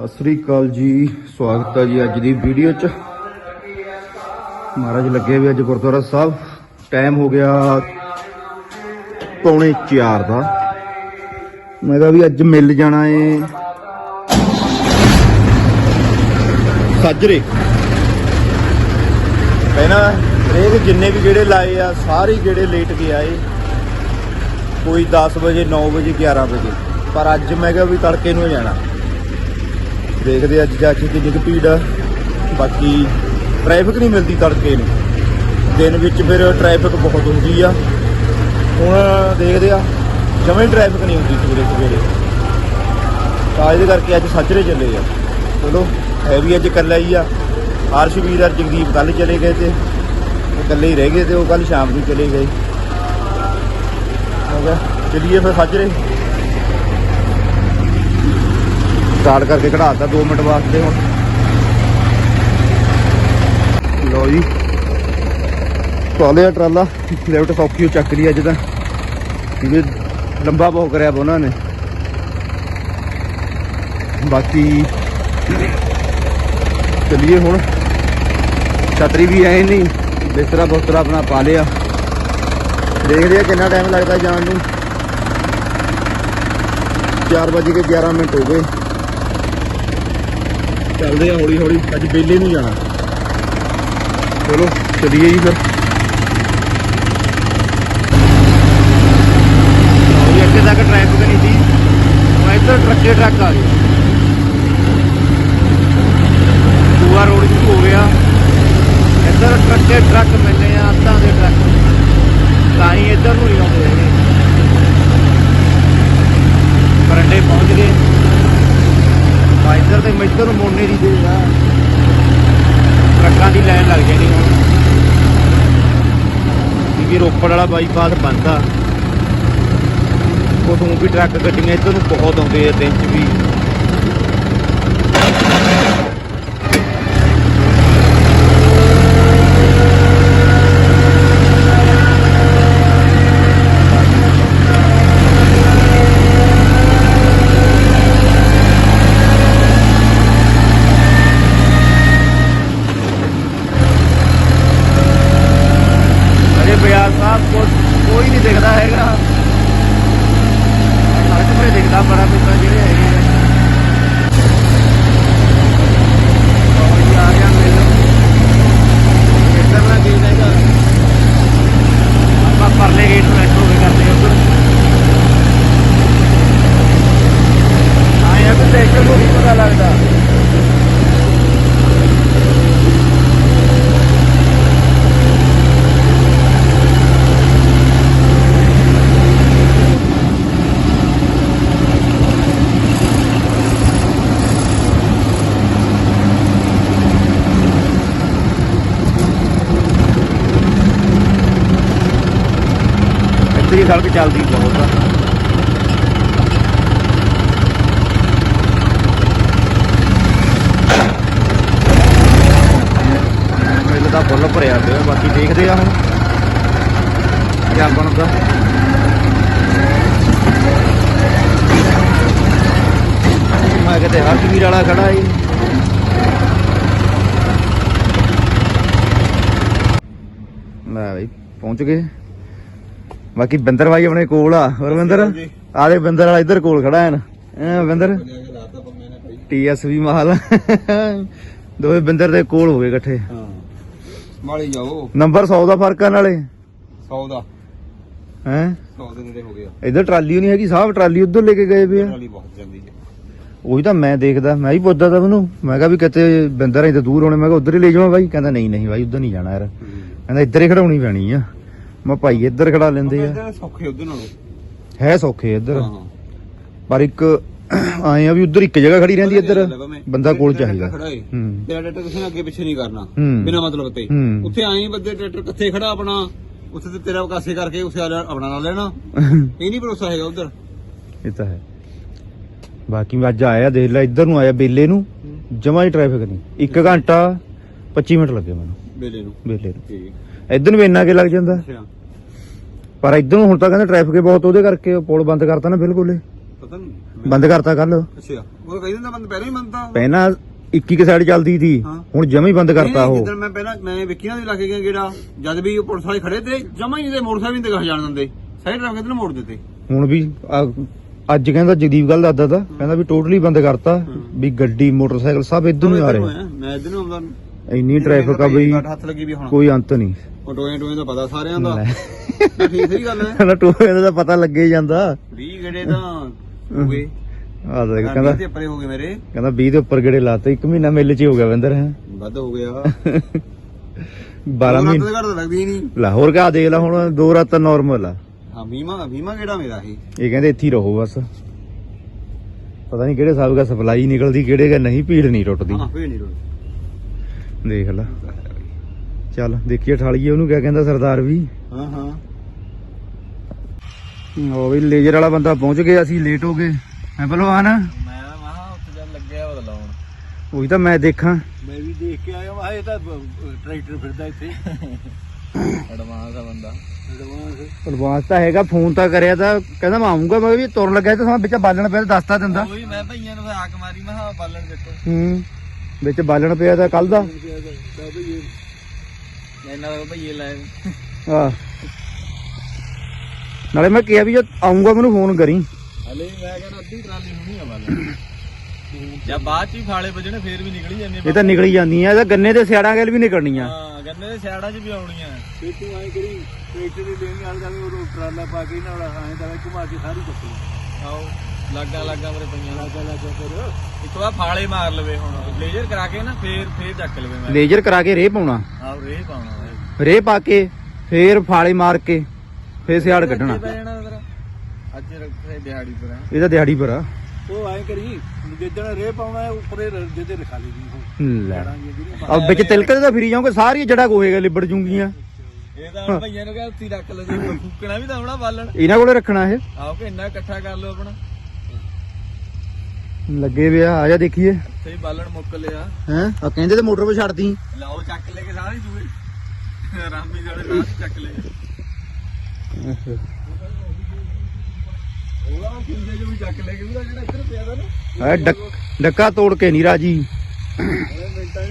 ਸਤਿ ਸ੍ਰੀ ਅਕਾਲ ਜੀ। ਸਵਾਗਤ ਹੈ ਜੀ ਅੱਜ ਦੀ ਵੀਡੀਓ 'ਚ। ਮਹਾਰਾਜ ਲੱਗੇ ਵੀ ਅੱਜ ਗੁਰਦੁਆਰਾ ਸਾਹਿਬ। ਟਾਈਮ ਹੋ ਗਿਆ ਪੌਣੇ 4 ਦਾ। ਮੈਂ ਕਿਹਾ ਵੀ ਅੱਜ ਮਿਲ ਜਾਣਾ ਏ। ਸਾਜਰੇ। ਪਹਿਲਾਂ ਹਰੇਕ ਜਿੰਨੇ ਵੀ ਗੇੜੇ ਲਾਏ ਆ, ਸਾਰੇ ਹੀ ਗੇੜੇ ਲੇਟ ਕੇ ਆਏ ਕੋਈ 10 ਵਜੇ 9 ਵਜੇ 11 ਵਜੇ। ਪਰ ਅੱਜ ਮੈਂ ਕਿਹਾ ਵੀ ਤੜਕੇ ਨੂੰ ਹੀ ਜਾਣਾ। ਦੇਖਦੇ ਅੱਜ ਜਾ ਕੇ ਕਿੰਨੀ ਕੁ ਭੀੜ ਆ। ਬਾਕੀ ਟ੍ਰੈਫਿਕ ਨਹੀਂ ਮਿਲਦੀ ਤੜਕੇ ਨੂੰ। ਦਿਨ ਵਿੱਚ ਫਿਰ ਟ੍ਰੈਫਿਕ ਬਹੁਤ ਹੁੰਦੀ ਆ। ਹੁਣ ਦੇਖਦੇ ਆ, ਜਮੇ ਹੀ ਟ੍ਰੈਫਿਕ ਨਹੀਂ ਹੁੰਦੀ ਸਵੇਰੇ ਸਵੇਰੇ। ਤਾਂ ਇਹਦੇ ਕਰਕੇ ਅੱਜ ਸੱਜਰੇ ਚੱਲੇ ਆ। ਚਲੋ ਹੈ ਵੀ ਅੱਜ ਇਕੱਲਾ ਹੀ ਆ। ਹਰਸ਼ਵੀਰ ਔਰ ਜਗਦੀਪ ਕੱਲ ਚਲੇ ਗਏ ਤੇ ਇਕੱਲੇ ਹੀ ਰਹਿ ਗਏ ਤੇ ਉਹ ਕੱਲ ਸ਼ਾਮ ਨੂੰ ਚਲੇ ਗਏ। ਹੋ ਗਿਆ ਚਲਿਏ ਫਿਰ ਸੱਜਰੇ। ਸਟਾਰਟ ਕਰਕੇ ਕਢਾਤਾ 2 ਮਿੰਟ ਵਾਸਤੇ ਹੁਣ। ਲੋ ਜੀ। ਟਰਾਲੇ ਟਰਾਲਾ। ਲੈਫਟ ਸੌਖੀ ਉਹ ਚੱਕ ਲਈ ਅੱਜ ਤਾਂ। ਕਿਉਂਕਿ ਲੰਬਾ ਬਹੁਤ ਕਰਿਆ ਵਾ ਉਹਨਾਂ ਨੇ। ਬਾਕੀ ਚਲਿਏ ਹੁਣ। ਛਤਰੀ ਵੀ ਐ ਨਹੀਂ। ਬਿਸਤਰਾ ਬੁਸਤਰਾ ਆਪਣਾ ਪਾ ਲਿਆ। ਦੇਖਦੇ ਆ ਕਿੰਨਾ ਟਾਈਮ ਲੱਗਦਾ ਜਾਣ ਨੂੰ। 4 ਵਜੇ ਕੇ 11 ਮਿੰਟ ਹੋ ਗਏ। ਚੱਲਦੇ ਆ ਹੌਲੀ ਹੌਲੀ, ਅੱਜ ਬੇਲੇ ਨੂੰ ਜਾਣਾ। ਚਲੋ, ਚਲੀਏ ਜੀ ਫਿਰ। ਅੱਗੇ ਤੱਕ ਟ੍ਰੈਫਿਕ ਨਹੀਂ ਸੀ। ਹੁਣ ਇੱਧਰ ਟਰੱਕੇ ਟਰੱਕ ਆ ਗਏ। ਦੂਆ ਰੋਡ ਸ਼ੁਰੂ ਹੋ ਗਿਆ। ਇੱਧਰ ਟਰੱਕੇ ਟਰੱਕ ਮਿਲਨੇ ਆ, ਅੱਧਾਂ ਦੇ ਟਰੱਕ। ਤਾਂ ਹੀ ਇੱਧਰ ਨੂੰ ਨਹੀਂ ਆਉਂਦੇ ਹੈਗੇ। ਪਰੰਡੇ ਪਹੁੰਚ ਗਏ। ਤੇ ਮਿੱਤਰ ਨੂੰ ਮੋੜਨੇ ਦੀ ਦੇ ਆ। ਟਰੱਕਾਂ ਦੀ ਲਾਈਨ ਲੱਗ ਜਾਣੀ ਹੁਣ। ਕਿਉਂਕਿ ਰੋਪੜ ਵਾਲਾ ਬਾਈਪਾਸ ਬੰਦ ਆ। ਉਦੋਂ ਵੀ ਟਰੱਕ ਗੱਡੀਆਂ ਇੱਧਰ ਨੂੰ ਬਹੁਤ ਆਉਂਦੇ ਆ ਦਿਨ 'ਚ ਵੀ ਅਰੇ ਬਿਆਸ ਸਾਹਿਬ ਕੋ ਕੋਈ ਨਹੀਂ ਦਿਖਦਾ ਹੈਗਾ। ਸੜਕ 'ਤੇ ਦਿਖਦਾ ਬੜਾ ਪੇਪਰ ਜਿਹੜੇ ਹੈਗੇ ਆ ਲਓ ਜੀ, ਆ ਗਿਆ ਮੇਲਾ ਇੱਧਰ ਨਾ ਗੇਟ ਹੈਗਾ ਆਪਾਂ ਪਰਲੇ ਗੇਟ ਨੂੰ ਐਂਟਰ ਹੋ ਕੇ ਕਰਦੇ ਹਾਂ ਉੱਧਰ ਆਇਆ ਵੀ ਦੇਖਣ ਨੂੰ ਨਹੀਂ ਪਤਾ ਲੱਗਦਾ ਇੱਧਰ ਹੀ ਸੜਕ ਚੱਲਦੀ ਬਹੁਤ ਆ। ਮੇਲੇ ਦਾ ਫੁੱਲ ਭਰਿਆ ਪਿਆ, ਬਾਕੀ ਦੇਖਦੇ ਆ ਹੁਣ। ਕਿਆ ਬਣਦਾ ਮੈਂ ਕਿਤੇ ਹਰ ਹਰਸ਼ਵੀਰ ਵਾਲਾ ਖੜਾ ਏ ਲੈ ਬਈ, ਪਹੁੰਚ ਗਏ। ਬਾਕੀ ਬਿੰਦਰ ਭਾਈ ਆਪਣੇ ਕੋਲ ਆ। ਹੋਰ ਬਿੰਦਰ? ਆ ਦੇ ਬਿੰਦਰ ਵਾਲਾ ਇੱਧਰ ਕੋਲ ਖੜਾ ਹੈ ਨਾ ਐ ਬਿੰਦਰ ਟੀਐਸਵੀ ਮਾਲ। ਦੋਵੇਂ ਬਿੰਦਰ ਦੇ ਕੋਲ ਹੋ ਗਏ ਇਕੱਠੇ। ਹਾਂ। ਮਾਲੀ ਜਾਓ। ਨੰਬਰ 100 ਦਾ ਫ਼ਰਕ ਆ ਨਾਲੇ। 100 ਦਾ। ਹੈ? 100 ਦੇ ਨੇੜੇ ਹੋ ਗਿਆ। ਇੱਧਰ ਟਰਾਲੀ ਨਹੀਂ ਹੈਗੀ ਸਾਹਿਬ ਟਰਾਲੀ ਉਧਰ ਲੈ ਕੇ ਗਏ ਪਏ ਆ। ਟਰਾਲੀ ਬਹੁਤ ਜਾਂਦੀ ਹੈ। ਉਹੀ ਤਾਂ ਮੈਂ ਦੇਖਦਾ ਮੈਂ ਹੀ ਪੁੱਛਦਾ ਤਾਂ ਉਹਨੂੰ। ਮੈਂ ਕਿਹਾ ਵੀ ਕਿਤੇ ਬਿੰਦਰ ਤਾਂ ਦੂਰ ਹੋਣੇ। ਮੈਂ ਕਿਹਾ ਉਧਰ ਹੀ ਲੈ ਜਾਵਾਂ ਬਾਈ। ਕਹਿੰਦਾ ਨਹੀਂ ਨਹੀਂ ਬਾਈ ਉਧਰ ਨਹੀਂ ਜਾਣਾ ਯਾਰ। ਕਹਿੰਦਾ ਇੱਧਰ ਹੀ ਖੜਾਉਣੀ ਪੈਣੀ ਆ। ਮੈਂ ਭਾਈ ਇੱਧਰ ਖੜਾ ਲੈਂਦੇ ਆ। ਸੌਖੇ ਉਧਰ ਨਾਲੋਂ। ਹੈ ਸੌਖੇ ਇੱਧਰ। ਪਰ ਇੱਕ ਆਏ ਆ ਵੀ ਉਧਰ ਇੱਕ ਜਗ੍ਹਾ ਖੜੀ ਰਹਿੰਦੀ ਇੱਧਰ। ਬੰਦਾ ਕੋਲ ਚਾਹੀਦਾ ਟਰੈਕਟਰ ਖੜਾ ਏ। ਹੂੰ। ਤੇਰਾ ਟਰੈਕਟਰ ਕਿਸੇ ਨੇ ਅੱਗੇ ਪਿੱਛੇ ਨਹੀਂ ਕਰਨਾ। ਹੂੰ। ਬਿਨਾ ਮਤਲਬ ਤੇ। ਹੂੰ। ਉੱਥੇ ਆਏ ਬੰਦੇ ਟਰੈਕਟਰ ਕਿੱਥੇ ਖੜਾ ਆਪਣਾ। ਉੱਥੇ ਤੇ ਤੇਰਾ ਕਾਸੇ ਕਰਕੇ ਉਸੇ ਵਾਲਾ ਆਪਣਾ ਨਾਲ ਲੈਣਾ। ਇਹ ਨਹੀਂ ਭਰੋਸਾ ਹੈਗਾ ਉਧਰ। ਇਹ ਤਾਂ ਹੈ। ਬਾਕੀ ਮੈਂ ਅੱਜ ਆਇਆ ਦੇਖ ਲੈ ਇੱਧਰ ਨੂੰ ਆਇਆ ਬੇਲੇ ਨੂੰ। ਜਮਾ ਹੀ ਟ੍ਰੈਫਿਕ ਨਹੀਂ। 1 ਘੰਟਾ 25 ਮਿੰਟ ਲੱਗੇ ਮੈਨੂੰ। ਬੇਲੇ ਨੂੰ। ਬੇਲੇ ਨੂੰ। ਠੀਕ। ਇੱਧਰ ਨੂੰ ਵੀ ਇੰਨਾ ਕਿ ਲੱਗ ਜਾਂਦਾ। ਅੱਛਾ। ਪਰ ਇੱਧਰ ਹੁਣ ਤਾਂ ਕਹਿੰਦੇ ਟ੍ਰੈਫਿਕ ਹੀ ਬਹੁਤ ਉਹਦੇ ਕਰਕੇ ਉਹ ਪੁਲ ਬੰਦ ਕਰਤਾ ਨਾ ਬਿਲਕੁਲ ਹੀ। ਪਤਾ ਪਤਾ ਨਹੀਂ। ਬੰਦ ਕਰਤਾ ਕੱਲ ਅੱਛਾ। ਉਹ ਕਹਿੰਦੇ ਨਾ ਬੰਦ ਪਹਿਲਾਂ ਹੀ ਬੰਦ ਤਾਂ। ਪਹਿਲਾਂ 21 ਕਿ ਸਾਈਡ ਚੱਲਦੀ ਸੀ ਹਾਂ। ਹੁਣ ਜਮਾ ਹੀ ਬੰਦ ਕਰਤਾ ਉਹ। ਜਿੱਦਣ ਮੈਂ ਪਹਿਲਾਂ ਮੈਂ ਵਿੱਕੀਆਂ ਦੇ ਲਾ ਕੇ ਗਿਆ ਗੇੜਾ ਜਦ ਵੀ ਉਹ ਪੁਲਿਸ ਵਾਲੇ ਖੜੇ ਤੇ ਜਮਾ ਹੀ ਨਹੀਂ ਤੇ ਮੋਟਰਸਾਈਕਲ ਵੀ ਨਹੀਂ ਦਿਖਾ ਜਾਣ ਦਿੰਦੇ। ਸਾਈਡ ਰੱਖ ਕੇ ਤੇ ਮੋੜ ਦਿੱਤੇ। ਹੁਣ ਵੀ ਆ- ਅੱਜ ਕਹਿੰਦਾ ਜਗਦੀਪ ਗੱਲ ਦੱਸਦਾ ਤਾ ਕਹਿੰਦਾ ਵੀ ਟੋਟਲੀ ਬੰਦ ਕਰਤਾ ਵੀ ਗੱਡੀ ਮੋਟਰਸਾਈਕਲ ਸਭ ਇਧਰ ਨੂੰ ਆ ਰਹੇ। ਮੈਂ ਇਧਰ ਨੂੰ ਆਉਂਦਾ। ਇੰਨੀ ਟ੍ਰੈਫਿਕ ਆ ਬਈ ਘੱਟ ਹੱਥ ਲੱਗੀ ਵੀ ਹੁਣ। ਕੋਈ ਅੰਤ ਨਹੀਂ। ਉਹ ਟੋਏ ਟੋਏ ਦਾ ਪਤਾ ਸਾਰਿਆਂ ਦਾ। ਤਾਂ ਠੀਕ ਸਹੀ ਗੱਲ ਹੈ। ਕਹਿੰਦਾ ਟੋਏ ਦਾ ਤਾਂ ਪਤਾ ਲੱਗੇ ਹੀ ਜਾਂਦਾ। 20 ਗੇੜੇ ਤਾਂ ਹੋ ਗਏ ਆ ਦੇਖ ਕਹਿੰਦਾ ਕਹਿੰਦਾ ਤੇ ਪਰੇ ਹੋ ਗਏ ਮੇਰੇ। ਕਹਿੰਦਾ 20 ਦੇ ਉੱਪਰ ਗੇੜੇ ਲਾਤੇ ਇੱਕ ਮਹੀਨਾ ਮੇਲੇ ਚ ਹੀ ਹੋ ਗਿਆ ਵਿੰਦਰ ਹੈ। ਵੱਧ ਹੋ ਗਿਆ। 12 ਮਹੀਨੇ ਮਹੀਨੇ ਘੱਟ ਤਾਂ ਲੱਗਦੀ ਨਹੀਂ। ਲਾਹੌਰ ਕਾ ਦੇਖ ਲੈ ਹੁਣ ਦੋ ਰਾਤਾਂ ਨਾਰਮਲ ਆ। ਹਾਂ ਭੀਮਾ ਭੀਮਾ ਕਿਹੜਾ ਮੇਰਾ ਇਹ। ਇਹ ਕਹਿੰਦੇ ਇੱਥੇ ਹੀ ਰਹੋ ਬਸ। ਪਤਾ ਨਹੀਂ ਕਿਹੜੇ ਹਿਸਾਬ ਦਾ ਸਪਲਾਈ ਨਿਕਲਦੀ ਕਿਹੜੇ ਦਾ ਨਹੀਂ ਭੀੜ ਨਹੀਂ ਟੁੱਟਦੀ ਹਾਂ ਫੇਰ ਨਹੀਂ ਰੋਡ ਦੇਖ ਲੈ। ਚੱਲ ਦੇਖੀਏ ਠਾਲੀਏ ਉਹਨੂੰ ਕਿਆ ਕਹਿੰਦਾ ਸਰਦਾਰ ਵੀ। ਹਾਂ ਹਾਂ। ਉਹ ਵੀ ਲੇਜ਼ਰ ਵਾਲਾ ਬੰਦਾ ਪਹੁੰਚ ਗਿਆ ਅਸੀਂ ਲੇਟ ਹੋ ਗਏ। ਮੈਂ ਪਹਿਲਵਾਨ? ਮੈਂ ਮਹਾ ਉੱਥੇ ਜਦ ਲੱਗਿਆ ਉਹ ਲਾਉਣ। ਉਹੀ ਤਾਂ ਮੈਂ ਦੇਖਾਂ। ਮੈਂ ਵੀ ਦੇਖ ਕੇ ਆਇਆ ਮੈਂ ਇਹ ਤਾਂ ਟਰੈਕਟਰ ਫਿਰਦਾ ਇੱਥੇ। ਐਡਵਾਂਸ ਆ ਬੰਦਾ। ਐਡਵਾਂਸ। ਐਡਵਾਂਸ ਤਾਂ ਹੈਗਾ ਫੋਨ ਤਾਂ ਕਰਿਆ ਤਾਂ ਕਹਿੰਦਾ ਮੈਂ ਆਉਂਗਾ ਮੈਂ ਵੀ ਤੁਰਨ ਲੱਗਾ ਤਾਂ ਸਮਾਂ ਵਿੱਚ ਬਾਲਣ ਪਿਆ ਤਾਂ ਦੱਸਤਾ ਦਿੰਦਾ। ਉਹੀ ਮੈਂ ਭਈਆਂ ਨੂੰ ਹਾਕ ਮਾਰੀ ਮੈਂ ਹਾਂ ਬਾਲਣ ਦੇਖੋ ਹੂੰ ਵਿੱਚ ਬਾਲਣ ਪਿਆ ਤਾਂ ਕੱਲ ਦਾ। ਭਈਏ ਲੈ ਆ ਨਾਲੇ ਮੈਂ ਕਿਹਾ ਵੀ ਜੇ ਆਉਂਗਾ ਮੈਨੂੰ ਫੋਨ ਕਰੀ ਹਲੇ ਮੈਂ ਕਹਿੰਦਾ ਅੱਧੀ ਟਰਾਲੀ ਹੁਣੀ ਆ ਬਾਲਣ ਜਾਂ ਬਾਅਦ ਚ ਹੀ ਫਾਲੇ ਵੱਜਣੇ ਫੇਰ ਵੀ ਨਿਕਲ ਜਾਂਦੇ ਇਹ ਤਾਂ ਨਿਕਲੀ ਜਾਂਦੀਆਂ ਇਹ ਤਾਂ ਗੰਨੇ ਦੇ ਸਿਆੜਾਂ ਗੈਲ ਵੀ ਨਿਕਲਣੀਆਂ ਹਾਂ ਗੰਨੇ ਦੇ ਸਿਆੜਾਂ 'ਚ ਵੀ ਆਉਣੀਆਂ ਤੇ ਤੂੰ ਐ ਕਰੀ ਟਰੈਕਟਰ ਦੇ ਦੇਣ ਵਾਲ ਜਾਵੇ ਉਹ ਟਰਾਲਾ ਪਾ ਕੇ ਨਾਲ ਐਂ ਦਾ ਘੁਮਾ ਕੇ ਸਾਰੀ ਕੱਪੀ ਆਓ ਲੱਗਾ ਲੱਗਾ ਮੇਰੇ ਪਈਆਂ। ਲੱਗਾ ਲੱਗਾ ਫਿਰ ਇੱਕ ਵਾਰ ਫਾਲੇ ਮਾਰ ਲਵੇ ਹੁਣ। ਲੇਜ਼ਰ ਕਰਾ ਕੇ ਨਾ ਫੇਰ ਫੇਰ ਚੱਕ ਲਵੇ ਮੈਂ। ਲੇਜ਼ਰ ਕਰਾ ਕੇ ਰੇ ਪਾਉਣਾ। ਆਹ ਰੇ ਪਾਉਣਾ ਰੇ ਪਾ ਕੇ ਫੇਰ ਫਾਲੇ ਮਾਰ ਕੇ ਫੇਰ ਸਿਆੜ ਕੱਢਣਾ। ਅੱਜ ਰੱਖੇ ਦਿਹਾੜੀ ਪਰ। ਇਹ ਤਾਂ ਦਿਹਾੜੀ ਪਰ ਆ। ਉਹ ਐ ਕਰੀ ਜਿੱਦਣ ਰੇ ਪਾਉਣਾ ਉੱਪਰੇ ਜਿਹਦੇ ਰਖਾ ਲਈ ਲੈ। ਆ ਵਿੱਚ ਤਿਲਕਦੇ ਤਾਂ ਫਿਰੀ ਜਾਓਗੇ ਸਾਰੀਆਂ ਜੜਾ ਗੋਹੇਗਾ ਲਿਬੜ ਜੂਗੀਆਂ। ਇਹ ਤਾਂ ਭਈਆਂ ਨੂੰ ਕਹ ਉੱਤੀ ਰੱਖ ਲੈ ਜੇ ਫੂਕਣਾ ਵੀ ਤਾਂ ਹੋਣਾ ਬਾਲਣ। ਇਹਨਾਂ ਕੋਲੇ ਰੱਖਣਾ ਇਹ। ਆਓ ਕਿ ਇੰਨਾ ਇਕੱਠਾ ਕਰ ਲਓ ਆਪਣਾ। ਲੱਗੇ ਵੇ ਆ ਜਾ ਦੇਖੀਏ। ਤੇ ਬਾਲਣ ਮੁੱਕ ਲਿਆ। ਹੈ? ਆ ਕਹਿੰਦੇ ਤੇ ਮੋਟਰ 'ਤੇ ਛੱਡਦੀ ਲਾਓ ਚੱਕ ਲੈ ਕੇ ਸਾਰੇ ਜੂਏ ਰਾਮੀ ਸਾਡੇ ਨਾਲ ਚੱਕ ਲੈ। ਉਹਦਾ ਕਿੰਨੇ ਜੋ ਵੀ ਚੱਕ ਲੈ ਕੇ ਉਹਦਾ ਜਿਹੜਾ ਇੱਧਰ ਪਿਆ ਦਾ ਨਾ। ਡੱਕਾ ਤੋੜ ਕੇ ਨਹੀਂ ਰਾਜੀ। ਮਿੰਟਾਂ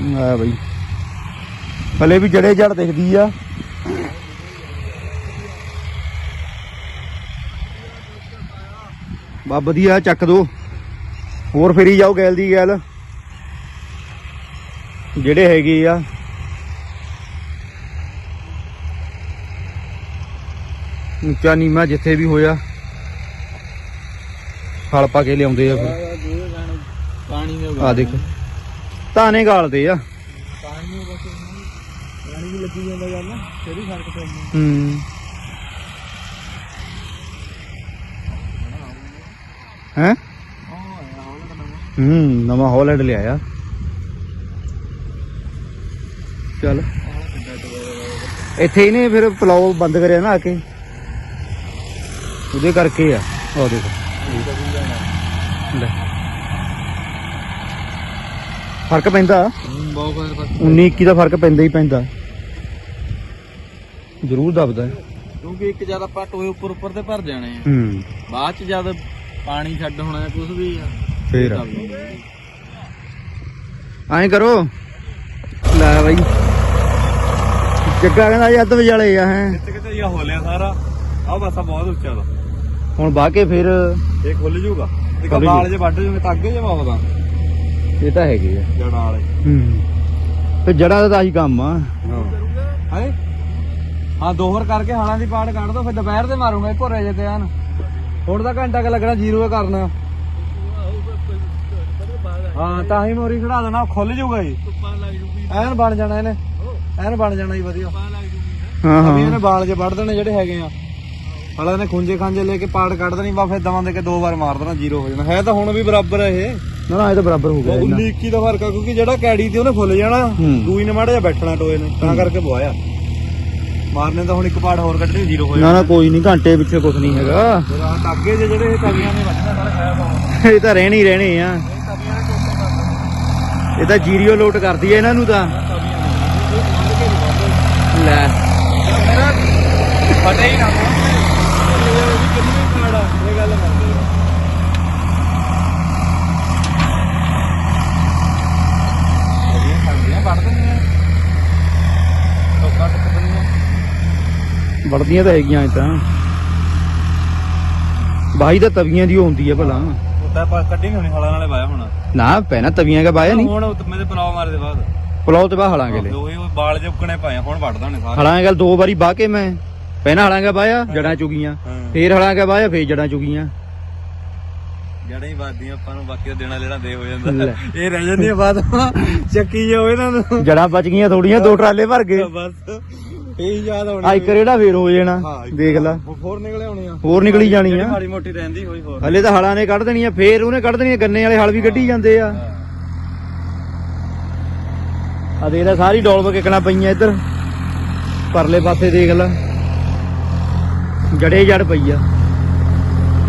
ਆ ਬਈ। ਹਲੇ ਵੀ ਜੜੇ ਜੜ ਦਿਖਦੀ ਆ। ਬਾ ਵਧੀਆ ਚੱਕ ਦੋ। ਹੋਰ ਫੇਰੀ ਜਾਓ ਗੈਲ ਦੀ ਗੈਲ। ਜਿਹੜੇ ਹੈਗੇ ਆ। ਉੱਚਾ ਨੀਮਾ ਜਿੱਥੇ ਵੀ ਹੋਇਆ। ਫਲ ਪਾ ਕੇ ਲਿਆਉਂਦੇ ਆ ਫਿਰ। ਪਾਣੀ ਆ ਦੇਖ। ਤਾਨੇ ਗਾਲਦੇ ਆ। ਪਾਣੀ ਨੂੰ ਬਸ ਪਾਣੀ ਵੀ ਲੱਗੀ ਜਾਂਦਾ ਗੱਲ ਕਿਹੜੀ ਫ਼ਰਕ ਪੈਂਦਾ। ਹੂੰ। ਹੈ? ਹੂੰ ਨਵਾਂ ਹਾਲੈਂਡ ਲਿਆਇਆ। ਚੱਲ। ਇੱਥੇ ਹੀ ਨੇ ਫਿਰ ਪਲਾਉ ਬੰਦ ਕਰਿਆ ਨਾ ਆ ਕੇ। ਉਹਦੇ ਕਰਕੇ ਆ। ਉਹ ਦੇਖੋ। ਲੈ। ਫ਼ਰਕ ਪੈਂਦਾ। ਬਹੁਤ ਫ਼ਰਕ 19 21 ਦਾ ਫ਼ਰਕ ਪੈਂਦਾ ਹੀ ਪੈਂਦਾ। ਜ਼ਰੂਰ ਦਬਦਾ ਹੈ। ਕਿਉਂਕਿ ਇੱਕ ਜਦ ਆਪਾਂ ਟੋਏ ਉੱਪਰ ਉੱਪਰ ਤੇ ਭਰ ਜਾਣੇ ਆ। ਹੂੰ। ਬਾਅਦ ਚ ਜਦ ਪਾਣੀ ਛੱਡ ਹੋਣਾ ਕੁਝ ਵੀ ਆ ਫੇਰ। ਐਂ ਕਰੋ। ਲੈ ਬਾਈ। ਜੱਗਾ ਕਹਿੰਦਾ ਅੱਧ ਵਿਚਾਲੇ ਆ ਹੈ। ਕਿਤੇ ਕਿਤੇ ਇਹ ਹੋਲਿਆ ਸਾਰਾ। ਆਹ ਪਾਸਾ ਬਹੁਤ ਉੱਚਾ ਦਾ ਹੁਣ ਬਾਹ ਕੇ ਫਿਰ ਇਹ ਖੁੱਲ ਜੂਗਾ। ਇੱਕ ਖੁੱਲ ਬਾਲ ਜੂ। ਜੇ ਵੱਢ ਜੂਗੇ ਤਾਂ ਅੱਗੇ ਜੇ ਇਹ ਤਾਂ ਹੈਗੇ ਆ। ਜੜਾਂ ਵਾਲੇ। ਹੂੰ। ਤੇ ਜੜਾ ਦਾ ਤਾਂ ਆਹੀ ਕੰਮ ਆ। ਹਾਏ ਹਾਂ? ਦੋਹਰ ਕਰਕੇ ਹਾਲਾਂ ਦੀ ਪਾੜ ਕੱਢ ਦੋ ਫਿਰ ਦੁਪਹਿਰ ਦੇ ਮਾਰੂਗਾ ਘੋਰੇ ਜੇ ਤੇ ਆਨ ਹੁਣ ਤਾਂ ਘੰਟਾ ਕ ਲੱਗਣਾ ਜ਼ੀਰੋ ਕਰਨਾ। ਹਾਂ ਤਾਂ ਹੀ ਮੋਰੀ ਖੜਾ ਦੇਣਾ ਖੁੱਲ ਜੂਗਾ ਜੀ। ਐਨ ਬਣ ਜਾਣਾ ਇਹਨੇ। ਐਨ ਬਣ ਜਾਣਾ ਜੀ ਵਧੀਆ। ਹਾਂ ਅਭੀ ਇਹਨੇ ਹਾਂ ਬਾਲ ਜੇ ਵੱਢ ਦੇਣੇ ਜਿਹੜੇ ਹੈਗੇ ਆ। ਹਲਾ ਇਹਨੇ ਖੁੰਝੇ ਖਾਂਜੇ ਲੈ ਕੇ ਪਾੜ ਕੱਢ ਦੇਣੀ ਬਾ ਫਿਰ ਦਵਾਂ ਦੇ ਕੇ ਦੋ ਵਾਰ ਮਾਰ ਦੇਣਾ ਜ਼ੀਰੋ ਹੋ ਜਾਣਾ। ਹੈ ਤਾਂ ਹੁਣ ਵੀ ਬਰਾਬਰ ਹੈ ਇਹ। ਨਾ ਨਾ ਇਹ ਤਾਂ ਬਰਾਬਰ ਹੋ ਗਿਆ 19 ਇਹਨਾਂ। 21 ਦਾ ਫ਼ਰਕ ਆ ਕਿਉਂਕਿ ਜਿਹੜਾ ਕੈੜੀ ਤੇ ਉਹਨੇ ਫੁੱਲ ਜਾਣਾ ਹੂੰ। ਦੂਈ ਨੇ ਮਾੜਾ ਜਿਹਾ ਬੈਠਣਾ ਟੋਏ ਨੇ ਤਾਂ ਕਰਕੇ ਬਵਾਇਆ ਮਾਰਨੇ ਤਾਂ ਹੁਣ ਇੱਕ ਪਾੜ ਹੋਰ ਕੱਢਣੀ ਜ਼ੀਰੋ ਹੋ ਨਾ ਨਾ ਕੋਈ ਨਹੀਂ ਘੰਟੇ ਪਿੱਛੇ ਕੁਝ ਨਹੀਂ ਹੈਗਾ। ਟਾਗੇ ਜਿਹੇ ਜਿਹੜੇ ਇਹ ਤਵੀਆਂ ਨੇ ਵੱਜਣਾ ਸਾਰਾ ਖਾਇਆ ਪਾਉਣਾ ਇਹ ਤਾਂ ਰਹਿਣੇ ਹੀ ਰਹਿਣੇ ਆ। ਇਹ ਤਾਂ ਜੀਰੀਓ ਲੋਟ ਕਰਦੀ ਐ ਇਹਨਾਂ ਨੂੰ ਤਾਂ। ਲੈ। ਪਤਾ ਹੀ ਨਾ ਇਹ ਵੀ ਕਿੰਨੀ ਕਾੜ ਆ ਇਹ ਗੱਲ ਕਰਦੇ ਆ ਇਹ ਖਾਂਦੀਆਂ ਵੱਢ ਦਿੰਦੀਆਂ ਲੋਕਾਂ ਟੱਕ ਦਿੰਦੀਆਂ ਵੜਦੀਆਂ ਤਾਂ ਹੈਗੀਆਂ ਇਹ ਤਾਂ। ਬਾਈ ਤਾਂ ਤਵੀਆਂ ਦੀ ਹੁੰਦੀ ਐ ਭਲਾ। ਉੱਤਾ ਪਾ ਕੱਢੀ ਨਹੀਂ ਹੋਣੀ ਹਲਾਂ ਨਾਲੇ ਵਾਇਆ ਹੋਣਾ। ਨਾ ਪਹਿਲਾਂ ਤਵੀਆਂ ਕਾ ਬਾਇਆ ਨਹੀਂ? ਹੁਣ ਉੱਤ- ਮੇਰੇ ਪਲਾਉ ਮਾਰੇ ਦੇ ਬਾਅਦ। ਪਲਾਉ ਤੇ ਬਾ ਹਲਾਂਗੇ ਲੈ। ਲੋਹੇ ਉਹ ਬਾਲ ਜੇ ਉੱਕਣੇ ਪਏ ਆ, ਹੁਣ ਵੱਢਦਾ ਨੇ ਸਾਰੇ। ਹਲਾਂਗੇ ਗੱਲ ਦੋ ਵਾਰੀ ਬਾਹ ਕੇ ਮੈਂ। ਪਹਿਲਾਂ ਹਲਾਂਗਾ ਬਾਇਆ ਜੜਾਂ ਚੁਗੀਆਂ। ਹਾਂ। ਫੇਰ ਹਲਾਂਗਾ ਬਾਇਆ ਫੇਰ ਜੜਾਂ ਚੁਗੀਆਂ। ਜੜਾਂ ਹੀ ਵੱਧਦੀਆਂ ਆਪਾਂ ਨੂੰ ਬਾਕੀ ਦਾ ਦੇਣਾ ਲੈਣਾ ਦੇ ਹੋ। ਜਾਂਦਾ। ਇਹ ਰਹਿ ਜਾਂਦੀਆਂ ਬਾਅਦ ਚੱਕੀ ਜੇ ਇਹਨਾਂ ਨੂੰ। ਜੜਾਂ ਬਚ ਗਈਆਂ ਥੋੜੀਆਂ ਦੋ ਟਰਾਲੇ ਭਰ ਗਏ। ਬਸ। ਇਹ ਯਾਦ ਆਉਣੀ ਆ ਇੱਕ ਰੇੜਾ ਫੇਰ ਹੋ ਜਾਣਾ ਹਾਂ, ਇੱਕ ਦੇਖ ਲੈ। ਹੋਰ ਨਿਕਲੇ ਆਉਣੀ ਆ। ਹੋਰ ਨਿਕਲੀ ਜਾਣੀ ਜਿਹੜੀ ਆ। ਮਾੜੀ ਮੋਟੀ ਰਹਿੰਦੀ ਹੋਈ ਹੋਰ। ਹਲੇ ਤਾਂ ਹਲਾਂ ਨੇ ਕੱਢ ਦੇਣੀਆਂ ਫੇਰ ਉਹਨੇ ਕੱਢ ਗੰਨੇ ਵਾਲੇ ਹਲ ਵੀ ਕੱਢੀ ਜਾਂਦੇ ਆ। ਆ ਦੇਖ ਲੈ ਸਾਰੀ ਡੋਲ ਕਿਕਣਾ ਪਈਆਂ ਇੱਧਰ। ਪਰਲੇ ਪਾਸੇ ਦੇਖ ਲੈ। ਜੜੇ ਜੜ ਪਈ ਆ।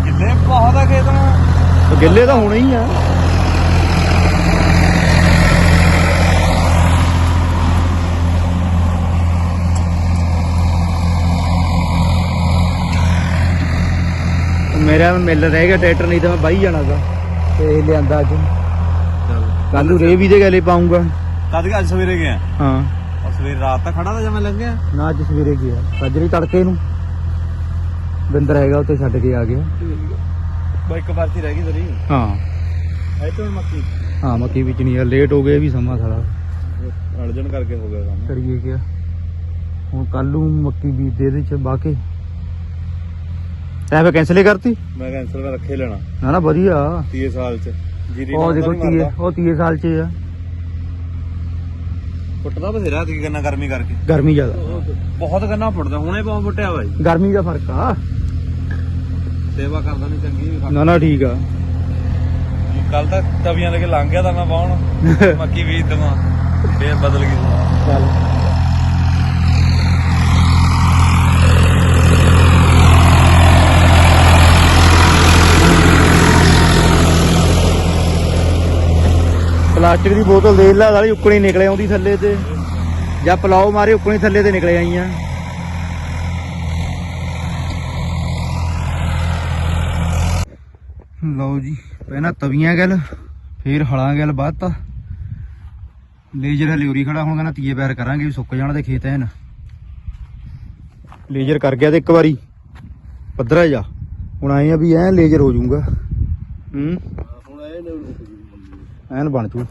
ਕਿੰਨੇ ਬਹੁਤ ਆ ਖੇਤ ਨੂੰ। ਗਿੱਲੇ ਤਾਂ ਹੋਣੇ ਹੀ ਆ। ਮੇਰਾ ਮਿਲ ਰਹਿ ਗਿਆ ਟਰੈਕਟਰ ਨਹੀਂ ਤਾਂ ਮੈਂ ਬਾਈ ਜਾਣਾ ਦਾ ਤੇ ਇਹ ਲਿਆਂਦਾ ਅੱਜ। ਚੱਲ। ਕੱਲ ਨੂੰ ਰੇ ਵੀ ਦੇ ਗਲੇ ਪਾਉਂਗਾ। ਕਦ ਕਿ ਅੱਜ ਸਵੇਰੇ ਗਿਆ ਹਾਂ। ਸਵੇਰ ਰਾਤ ਤੱਕ ਖੜਾ ਤਾਂ ਜਦ ਮੈਂ ਲੰਘਿਆ? ਨਾ ਅੱਜ ਸਵੇਰੇ ਗਿਆ। ਸੱਜਰੀ ਤੜਕੇ ਨੂੰ। ਬਿੰਦਰ ਹੈਗਾ ਉੱਥੇ ਛੱਡ ਕੇ ਆ ਗਿਆ। ਬਾ ਇੱਕ ਪਰਚੀ ਰਹਿ ਗਈ ਤੇਰੀ। ਹਾਂ। ਐ ਤੋਂ ਮੱਕੀ? ਹਾਂ ਮੱਕੀ ਵਿੱਚ ਨਹੀਂ ਆ। ਲੇਟ ਹੋ ਗਏ ਵੀ ਸਮਾਂ ਸਾਲਾ ਅੜਜਣ ਕਰਕੇ ਹੋ ਗਿਆ ਕੰਮ। ਕਰੀਏ ਕਿਆ? ਹੁਣ ਕੱਲ ਨੂੰ ਮੱਕੀ ਬੀਜ ਦੇ ਇਹਦੇ ਚ ਬਾਹ ਕੇ ਤੈਂ ਫੇ ਕੈਨਸਲ ਹੀ ਕਰਤੀ? ਮੈਂ ਕੈਂਸਲ ਕਰ ਰੱਖੇ ਲੈਣਾ। ਨਾ ਨਾ ਵਧੀਆ। 30 ਸਾਲ ਚ। ਜੀਰੀ ਉਹ ਦੇਖੋ ਤੀਏ। ਉਹ ਤੀਏ ਸਾਲ ਚ ਆ। ਫੁੱਟਦਾ ਬਥੇਰਾ ਤੀ ਕਰਨਾ ਗਰਮੀ ਕਰਕੇ। ਗਰਮੀ ਜ਼ਿਆਦਾ। ਬਹੁਤ ਗੰਨਾ ਫੁੱਟਦਾ ਹੁਣੇ ਬਹੁਤ ਫੁੱਟਿਆ ਬਾਈ। ਗਰਮੀ ਦਾ ਫ਼ਰਕ ਆ। ਸੇਵਾ ਕਰਦਾ ਨਹੀਂ ਚੰਗੀ ਨਾ ਨਾ ਠੀਕ ਆ। ਕੱਲ ਤਾਂ ਤਵੀਆਂ ਲੈ ਕੇ ਲੰਘ ਗਿਆ ਤਾਂ ਮੈਂ ਬਾਹਣ ਮੱਕੀ ਬੀਜ ਦਵਾਂ। ਫੇਰ ਬਦਲ ਗਈ। ਚੱਲ। ਪਲਾਸਟਿਕ ਦੀ ਬੋਤਲ ਦੇਖ ਲੈ, ਸਾਲੀ ਉੱਕਣੀ ਨਿਕਲੇ ਆਉਂਦੀ ਥੱਲੇ ਤੇ। ਜਾਂ ਪਲਾਓ ਮਾਰੇ, ਉੱਕਣੀ ਥੱਲੇ ਤੇ ਨਿਕਲੇ ਆਈਆਂ ਲਓ ਜੀ, ਪਹਿਲਾਂ ਤਵੀਆਂ ਗੱਲ, ਫੇਰ ਹਲਾਂ ਗੱਲ ਬਾਅਦ ਤਾਂ। ਲੇਜਰ ਹਲੇ ਉਰੀ ਖੜਾ, ਹੁਣ ਕਹਿੰਦਾ ਤੀਏ ਪੈਰ ਕਰਾਂਗੇ ਵੀ ਸੁੱਕ ਜਾਣਾ ਤੇ ਖੇਤ ਐਨ। ਲੇਜਰ ਕਰ ਗਿਆ ਤੇ ਇੱਕ ਵਾਰੀ, ਪੱਧਰਾ ਜਾ ਹੁਣ ਆਏ ਆ ਵੀ ਐਨ ਲੇਜਰ ਹੋ ਜਾਊਗਾ। ਹੂੰ? ਹੁਣ ਇਹ ਨੇ ਐਨ ਬਣ ਜੂ।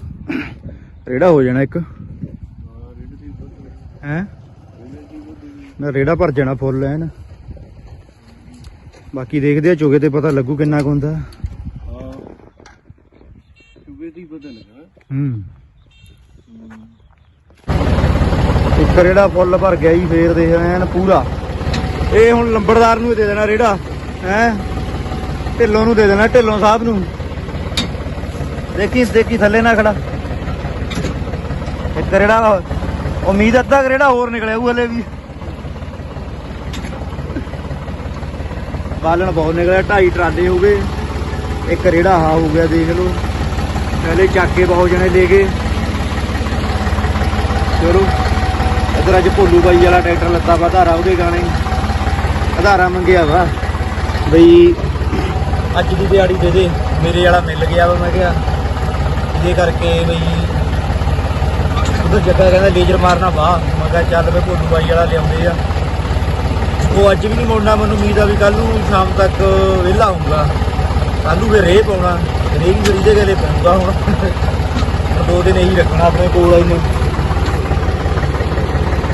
ਰੇੜਾ ਹੋ ਜਾਣਾ ਇੱਕ। ਹੈ? ਨਾ ਰੇੜਾ ਭਰ ਜਾਣਾ ਫੁੱਲ ਐਨ ਬਾਕੀ ਦੇਖਦੇ ਆ, ਚੋਗੇ ਤੇ ਪਤਾ ਲੱਗੂ ਕਿੰਨਾ ਕੁ ਹੁੰਦਾ। ਹਾਂ ਚੁਗੇ ਦੀ ਬਦਲ ਹੈ ਹੂੰ। ਇੱਕ ਰੇੜਾ ਫੁੱਲ ਭਰ ਗਿਆ ਜੀ, ਫੇਰ ਦੇਖ ਐਨ ਪੂਰਾ। ਇਹ ਹੁਣ ਲੰਬੜਦਾਰ ਨੂੰ ਹੀ ਦੇ ਦੇਣਾ ਰੇੜਾ। ਹੈ? ਢਿੱਲੋਂ ਨੂੰ ਦੇ ਦੇਣਾ, ਢਿੱਲੋਂ ਸਾਹਿਬ ਨੂੰ। ਦੇਖੀ ਦੇਖੀ, ਥੱਲੇ ਨਾ ਖੜਾ। ਇੱਕ ਰੇੜਾ ਉਮੀਦ ਅੱਧਾ ਰੇੜਾ ਹੋਰ ਨਿਕਲਿਆ, ਉਹ ਹਲੇ ਵੀ। ਬਾਲਣ ਬਹੁਤ ਨਿਕਲਿਆ, ਢਾਈ ਟਰਾਲੇ ਹੋ ਗਏ। ਇੱਕ ਰੇੜਾ ਹਾ ਹੋ ਗਿਆ, ਦੇਖ ਲਓ। ਪਹਿਲੇ ਚੱਕ ਕੇ ਬਹੁਤ ਜਣੇ ਲੈ ਗਏ। ਚਲੋ, ਇਧਰ ਅੱਜ ਭੋਲੂ ਬਾਈ ਵਾਲਾ ਟਰੈਕਟਰ ਲੱਤਾ ਵਾ, ਧਾਰਾ ਉਹਦੇ ਗਾਣੇ। ਆਧਾਰਾ ਮੰਗਿਆ ਵਾ। ਬਈ, ਅੱਜ ਦੀ ਦਿਹਾੜੀ ਦੇ ਦੇ, ਮੇਰੇ ਵਾਲਾ ਮਿਲ ਗਿਆ ਵਾ, ਮੈਂ ਕਿਹਾ। ਇਹਦੇ ਕਰਕੇ ਬਈ ਉਧਰ ਜੱਗਾ ਕਹਿੰਦਾ ਲੇਜ਼ਰ ਮਾਰਨਾ ਵਾਹ ਮੈਂ ਕਿਹਾ ਚੱਲ ਬਈ ਭੋਲੂ ਬਾਈ ਵਾਲਾ ਲਿਆਉਂਦੇ ਆ। ਉਹ ਅੱਜ ਵੀ ਨਹੀਂ ਮੁੜਨਾ, ਮੈਨੂੰ ਉਮੀਦ ਆ ਵੀ ਕੱਲ ਨੂੰ ਸ਼ਾਮ ਤੱਕ ਵਿਹਲਾ ਆਉਂਗਾ ਕੱਲ ਨੂੰ ਫਿਰ ਰੇਹ ਪਾਉਣਾ। ਰੇਹ ਵੀ ਫਰੀ ਦੇ ਗਲੇ ਪਾਉਂਗਾ ਹੁਣ। ਹੁਣ ਦੋ ਦਿਨ ਇਹੀ ਰੱਖਣਾ ਆਪਣੇ ਕੋਲ ਇਹਨੂੰ।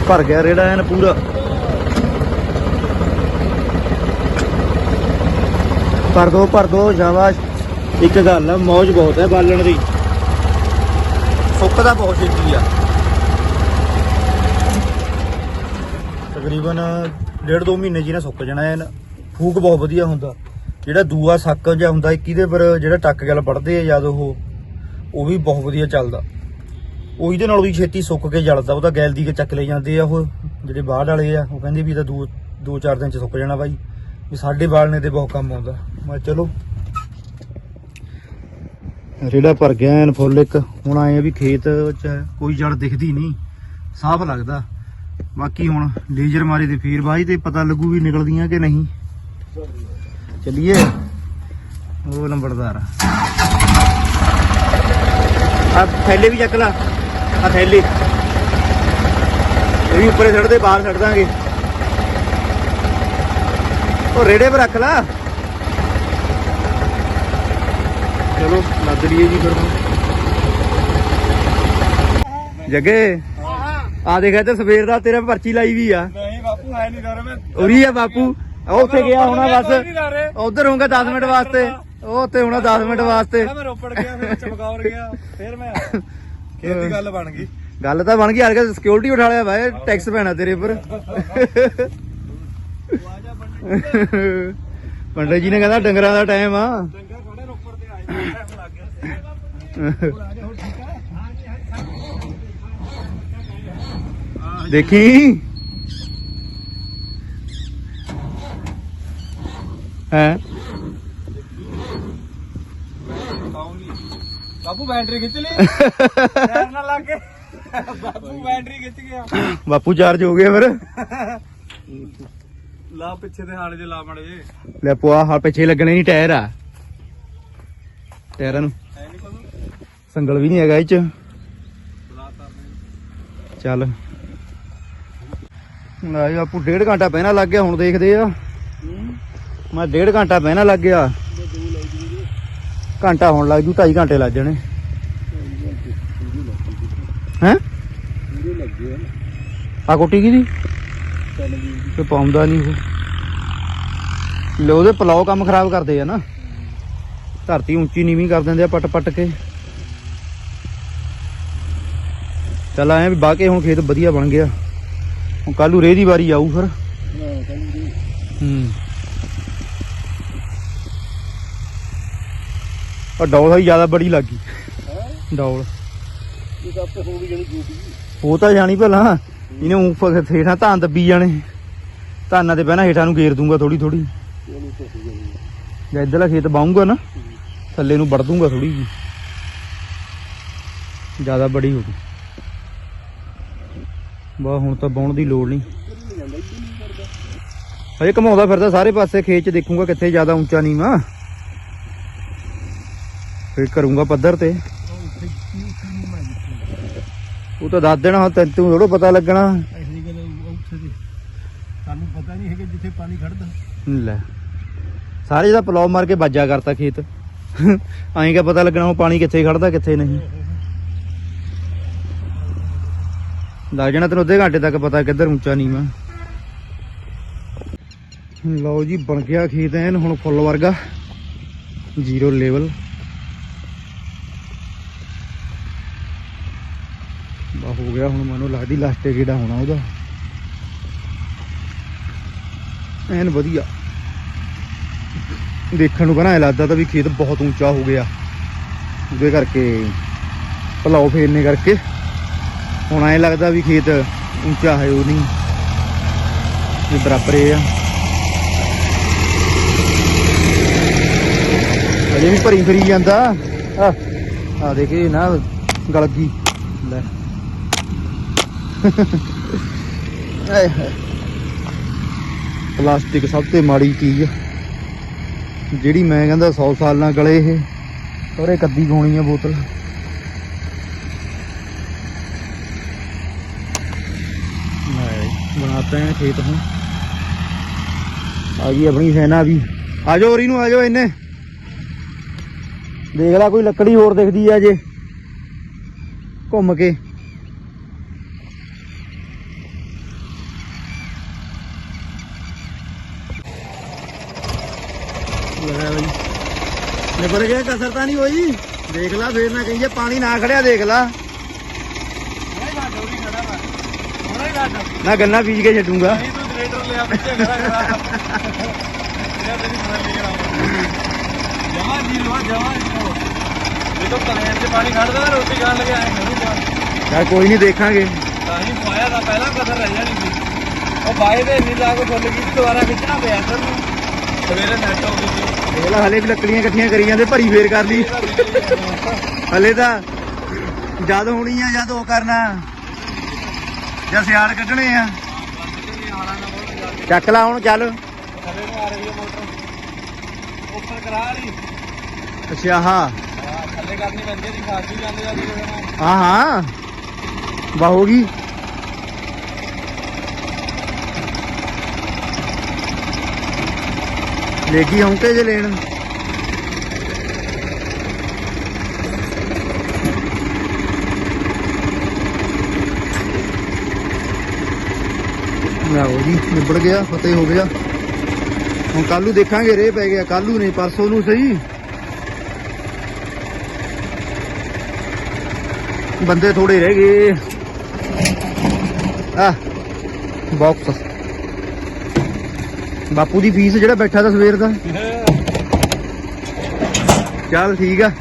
ਭਰ ਗਿਆ ਰੇੜਾ ਐਨ ਪੂਰਾ। ਭਰ ਦੋ ਭਰ ਦੋ, ਸ਼ਾਬਾਸ਼। ਇੱਕ ਗੱਲ ਆ, ਮੌਜ ਬਹੁਤ ਹੈ ਬਾਲਣ ਦੀ। ਸੁੱਕਦਾ ਬਹੁਤ ਛੇਤੀ ਆ। ਤਕਰੀਬਨ ਡੇਢ ਦੋ ਮਹੀਨੇ ਜੀ ਨਾ ਸੁੱਕ ਜਾਣਾ ਐਨ ਫੂਕ ਬਹੁਤ ਵਧੀਆ ਹੁੰਦਾ। ਜਿਹੜਾ ਦੂਆ ਸੱਕ ਜਿਹਾ ਹੁੰਦਾ, ਇੱਕ ਇਹਦੇ ਪਰ ਜਿਹੜਾ ਟੱਕ ਗੱਲ ਪੜਦੇ ਆ ਜਦ ਉਹ ਉਹ ਵੀ ਬਹੁਤ ਵਧੀਆ ਚੱਲਦਾ। ਉਹ ਇਹਦੇ ਨਾਲ ਵੀ ਛੇਤੀ ਸੁੱਕ ਕੇ ਜਲਦਾ, ਉਹ ਤਾਂ ਗੈਲ ਦੀ ਕੇ ਚੱਕ ਲੈ ਜਾਂਦੇ ਆ ਉਹ, ਜਿਹੜੇ ਬਾਹਰ ਵਾਲੇ ਆ, ਉਹ ਕਹਿੰਦੇ ਵੀ ਇਹਦਾ ਦੋ ਦੋ ਚਾਰ ਦਿਨ ਚ ਸੁੱਕ ਜਾਣਾ ਬਾਈ। ਵੀ ਸਾਡੇ ਬਾਲਣੇ ਤੇ ਬਹੁਤ ਕੰਮ ਆਉਂਦਾ। ਮੈਂ ਚਲੋ ਰੇੜਾ ਭਰ ਗਿਆ, ਐਨ ਫੁੱਲ ਇੱਕ। ਹੁਣ ਆਏ ਆ ਵੀ ਖੇਤ ਚ ਕੋਈ ਜੜ ਦਿਖਦੀ ਨਹੀਂ। ਸਾਫ਼ ਲੱਗਦਾ। ਬਾਕੀ ਹੁਣ ਲੇਜ਼ਰ ਮਾਰੇ ਤੇ ਫੇਰ ਬਾਈ ਤੇ ਪਤਾ ਲੱਗੂ ਵੀ ਨਿਕਲਦੀਆਂ ਕਿ ਨਹੀਂ। ਚੱਲੀਏ। ਉਹ ਨੰਬਰਦਾਰ ਆ। ਥੈਲੇ ਵੀ ਚੱਕ ਲਾ। ਆ ਥੈਲੇ। ਇਹ ਵੀ ਉੱਪਰੇ ਛੱਡ ਦੇ ਬਾਹਰ ਛੱਡ ਦਾਂਗੇ। ਉਹ ਰੇੜੇ 'ਤੇ ਰੱਖ ਲਾ। ਚਲੋ ਲੱਦ ਲਈਏ ਜੀ ਫਿਰ ਹੁਣ। ਜੱਗੇ ਆ ਦੇਖ ਇੱਧਰ ਸਵੇਰ ਦਾ ਤੇਰਾ ਪਰਚੀ ਲਾਈ ਵੀ ਆ। ਨਹੀਂ ਬਾਪੂ ਹੈ ਨਹੀਂ ਦਰ ਮੈਂ। ਉਰੀ ਆ ਬਾਪੂ ਉਹ ਉੱਥੇ ਗਿਆ ਹੋਣਾ ਬਸ। ਉਧਰ ਹੋਊਗਾ 10 ਮਿੰਟ ਵਾਸਤੇ। ਉਹ ਉੱਥੇ ਹੋਣਾ 10 ਮਿੰਟ ਵਾਸਤੇ। ਮੈਂ ਰੋਪੜ ਗਿਆ ਫਿਰ ਚਮਕੌਰ ਗਿਆ ਫਿਰ ਮੈਂ ਖੇਤ ਦੀ ਗੱਲ ਬਣ ਗਈ। ਗੱਲ ਤਾਂ ਬਣ ਗਈ ਯਾਰ ਕਿ ਸਿਕਿਉਰਿਟੀ ਉਠਾ ਲਿਆ ਭਾਈ ਟੈਕਸ ਪੈਣਾ ਤੇਰੇ ਉੱਪਰ। ਪੰਡਤ ਜੀ ਨੇ ਕਹਿੰਦਾ ਡੰਗਰਾਂ ਦਾ ਟਾਈਮ ਆ। ਦੇਖੀ? ਹੈ? ਬਾਪੂ ਬੈਟਰੀ ਖਿੱਚ ਲਈ। ਟਾਇਰ ਨਾਲ ਲੱਗ ਕੇ ਬਾਪੂ ਬੈਟਰੀ ਖਿੱਚ ਗਿਆ। ਬਾਪੂ ਚਾਰਜ ਹੋ ਗਿਆ ਫਿਰ। ਲਾ ਪਿੱਛੇ ਦੇ ਹਾਲੇ ਜੇ ਲਾ ਮੜੇ ਲੈ ਪੁਆ ਪਿੱਛੇ ਲੱਗਣੇ ਨਹੀਂ ਟਾਇਰ ਆ। ਟਾਇਰਾਂ ਨੂੰ। ਸੰਗਲ ਵੀ ਨਹੀਂ ਹੈਗਾ ਇਹ ਚ। ਚੱਲ। ਲੈ ਜੀ ਡੇਢ ਘੰਟਾ ਪਹਿਲਾਂ ਲੱਗ ਗਿਆ, ਹੁਣ ਦੇਖਦੇ ਆ। ਮੈਂ ਡੇਢ ਘੰਟਾ ਪਹਿਣਾ ਲੱਗ ਗਿਆ। ਘੰਟਾ ਹੋਣ ਲੱਗ ਜੂ 2.5 ਘੰਟੇ ਲੱਗ ਜਾਣੇ। ਹੈ? ਆ ਕੋਟੀ ਕੀ ਦੀ ਤੇ ਪਾਉਂਦਾ ਨਹੀਂ ਉਹ। ਲੈ ਉਹਦੇ ਪਲਾਓ ਕੰਮ ਖਰਾਬ ਕਰਦੇ ਆ ਨਾ। ਧਰਤੀ ਉੱਚੀ ਨੀਵੀਂ ਕਰ ਦਿੰਦੇ ਆ ਪੱਟ ਪੱਟ ਕੇ। ਚੱਲ ਆਏ ਵੀ ਬਾਕੇ ਹੁਣ ਖੇਤ ਵਧੀਆ ਬਣ ਗਿਆ। ਹੁਣ ਕੱਲੂ ਰੇਹ ਦੀ ਵਾਰੀ ਆਊ ਫਿਰ। ਹੂੰ। ਆ ਡੌਲ ਹੀ ਜ਼ਿਆਦਾ ਬੜੀ ਲੱਗੀ ਡੌਲ। ਉਹ ਤਾਂ ਜਾਣੀ ਭਲਾ। ਇਹਨੇ ਉਂ ਹੇਠਾਂ ਧਾਨ ਦੱਬੀ ਜਾਣੇ। ਧਾਨਾਂ ਤੇ ਪਹਿਲਾਂ ਹੇਠਾਂ ਨੂੰ ਗੇਰ ਦੂੰਗਾ ਥੋੜੀ ਥੋੜੀ ਜਾਂ ਇੱਧਰਲਾ ਖੇਤ ਬਾਉਂਗਾ ਨਾ। ਥੱਲੇ ਨੂੰ ਵੜ ਦੂੰਗਾ ਥੋੜੀ ਜੀ ਜ਼ਿਆਦਾ ਬੜੀ ਹੋ ਗਈ। ਬਾ ਹੁਣ ਤਾਂ ਬਾਉਣ ਦੀ ਲੋੜ ਨਹੀਂ। ਹਜੇ ਘਮਾਉਂਦਾ ਫਿਰਦਾ ਸਾਰੇ ਪਾਸੇ ਖੇਤ ਚ ਦੇਖੂੰਗਾ ਕਿੱਥੇ ਜ਼ਿਆਦਾ ਉੱਚਾ ਨੀਵਾਂ। ਫਿਰ ਕਰੂੰਗਾ ਪੱਧਰ ਤੇ। ਉਹ ਤਾਂ ਦੱਸ ਦੇਣਾ ਤੈਨੂੰ ਥੋੜਾ ਪਤਾ ਲੱਗਣਾ। ਦੀ। ਸਾਨੂੰ ਪਤਾ ਨਹੀਂ ਹੈਗਾ ਜਿੱਥੇ ਪਾਣੀ ਖੜਦਾ ਲੈ। ਸਾਰੇ ਜਿਹਦਾ ਪਲਾਉ ਮਾਰ ਕੇ ਬਾਜਾ ਕਰਤਾ ਖੇਤ। ਐਂ ਕਿਆ ਪਤਾ ਲੱਗਣਾ ਉਹ ਪਾਣੀ ਕਿੱਥੇ ਖੜਦਾ, ਕਿੱਥੇ ਨਹੀਂ। ਲੱਗ ਜਾਣਾ ਤੈਨੂੰ ਅੱਧੇ ਘੰਟੇ ਤੱਕ ਪਤਾ ਕਿੱਧਰ ਉੱਚਾ ਨੀਵਾਂ। ਲਓ ਜੀ, ਬਣ ਗਿਆ ਖੇਤ ਐਨ, ਹੁਣ ਫੁੱਲ ਵਰਗਾ। ਜ਼ੀਰੋ ਲੈਵਲ ਬਾ, ਹੋ ਗਿਆ ਹੁਣ ਮੈਨੂੰ ਲੱਗਦੀ ਲਾਸਟੇ ਕਿਹੜਾ ਹੋਣਾ ਉਹਦਾ। ਐਨ ਵਧੀਆ। ਦੇਖਣ ਨੂੰ ਕਹਿੰਦਾ ਐ ਲੱਗਦਾ ਤਾਂ ਵੀ ਖੇਤ ਬਹੁਤ ਉੱਚਾ ਹੋ ਗਿਆ। ਉਹਦੇ ਕਰਕੇ ਭਲਾਓ ਫੇਰਨੇ ਕਰਕੇ ਹੁਣ ਐ ਲੱਗਦਾ ਵੀ ਖੇਤ ਉੱਚਾ ਹੈ ਉਹ ਨਹੀਂ। ਇਹ ਬਰਾਬਰ ਹੀ ਆ। ਅਜੇ ਵੀ ਭਰੀ ਫਰੀ ਜਾਂਦਾ। ਆ ਆ ਦੇਖੇ ਨਾ ਗਲ ਗਈ। ਲੈ। ਪਲਾਸਟਿਕ ਸਭ ਤੋਂ ਮਾੜੀ ਚੀਜ਼ ਆ। ਜਿਹੜੀ ਮੈਂ ਕਹਿੰਦਾ 100 ਸਾਲ ਨਾਲ ਗਲੇ ਇਹ, ਔਰੇ ਕੱਦੀ ਗਾਉਣੀ ਆ ਬੋਤਲ। ਲੈ ਬਣਾਤੇ हैं ਖੇਤ ਹੁਣ। ਆ ਗਈ ਆਪਣੀ ਸੈਨਾ ਵੀ। ਆ ਜਾਓ ਉਰੀ ਨੂੰ ਆ ਜਾਓ ਇੰਨੇ ਦੇਖ ਲੈ, ਕੋਈ ਲੱਕੜੀ ਹੋਰ ਦਿਖਦੀ ਆ ਜੇ। ਘੁੰਮ ਕੇ ਲੈ ਬਈ ਨਿਬੜ ਗਿਆ ਕਸਰ ਤਾਂ ਨਹੀਂ ਹੋਈ। ਦੇਖ ਲੈ, ਫੇਰ ਨਾ ਕਹੀਏ ਪਾਣੀ ਨਾ ਖੜਿਆ, ਦੇਖ ਲੈ। ਨਾ ਗੰਨਾ ਬੀਜ ਕੇ ਛੱਡੂਗਾ। ਨਹੀਂ ਤੂੰ ਟਰੇਡਰ ਲਿਆ ਪਿੱਛੇ ਖੜਾ ਖੜਾ ਇਹ ਤੇਰੀ ਸਮਝ ਲੈ ਜਮਾ ਜੀ ਜਮਾ ਇਹ ਤਾਂ ਚ ਪਾਣੀ ਖੜਦਾ ਰੋਟੀ ਖਾਣ ਲੱਗੇ ਆਏ ਮੈਨੂੰ ਜਾ ਚੱਲ ਕੋਈ ਨਹੀਂ, ਦੇਖਾਂਗੇ। ਤਾਂ ਹੀ ਪਾਇਆ ਤਾਂ ਪਹਿਲਾਂ ਕਸਰ ਰਹਿ ਜਾਣੀ ਸੀ ਉਹ ਬਾਏ ਦੇ ਇੰਨੀ ਲਾ ਕੇ ਫੁੱਲ ਗਈ ਦੁਬਾਰਾ ਖਿੱਚਣਾ ਪਿਆ ਇੱਧਰ ਨੂੰ। ਸਵੇਰੇ ਨੈਟ ਹੋ ਸੀ ਇਹ ਲਾ ਹਲੇ ਵੀ ਲੱਕੜੀਆਂ ਇਕੱਠੀਆਂ ਕਰੀ ਜਾਂਦੇ ਭਰੀ ਫੇਰ ਕਰ ਲਈ। ਹਲੇ ਤਾਂ ਜਦ ਹੋਣੀ ਆ ਜਦ ਉਹ ਕਰਨਾ ਜਾਂ ਸਿਆੜ ਕੱਢਣੇ ਆ। ਚੱਕ ਲਾ ਹੁਣ ਚੱਲ। ਥੱਲੇ ਨੂੰ ਆ ਰਹੀ ਹੈ ਮੋਟਰ ਉੱਪਰ ਕਰਾ ਰਹੀ ਅੱਛਾ ਹਾਂ ਹਾਂ ਥੱਲੇ ਕਰਨੀ ਪੈਂਦੀ ਜੀ ਖਾਸ ਵੀ ਜਾਂਦੇ ਜਾਂਦੇ ਹਾਂ ਹਾਂ। ਬਾ ਹੋ ਗਈ ਲੇਗੀ ਹੌਂਕੇ ਜੇ ਲੈਣ। ਲਓ ਜੀ, ਨਿਬੜ ਗਿਆ, ਫਤਿਹ ਹੋ ਗਿਆ। ਹੁਣ ਕੱਲੂ ਦੇਖਾਂਗੇ ਰੇ ਪੈ ਗਿਆ ਕੱਲੂ ਨਹੀਂ, ਪਰਸੋਂ ਨੂੰ ਸਹੀ। ਬੰਦੇ ਥੋੜੇ ਰਹਿ ਗਏ। ਆ ਬਾਕਸ ਬਾਪੂ ਦੀ ਫੀਸ ਜਿਹੜਾ ਬੈਠਾ ਤਾਂ ਸਵੇਰ ਦਾ। ਚੱਲ ਠੀਕ ਆ।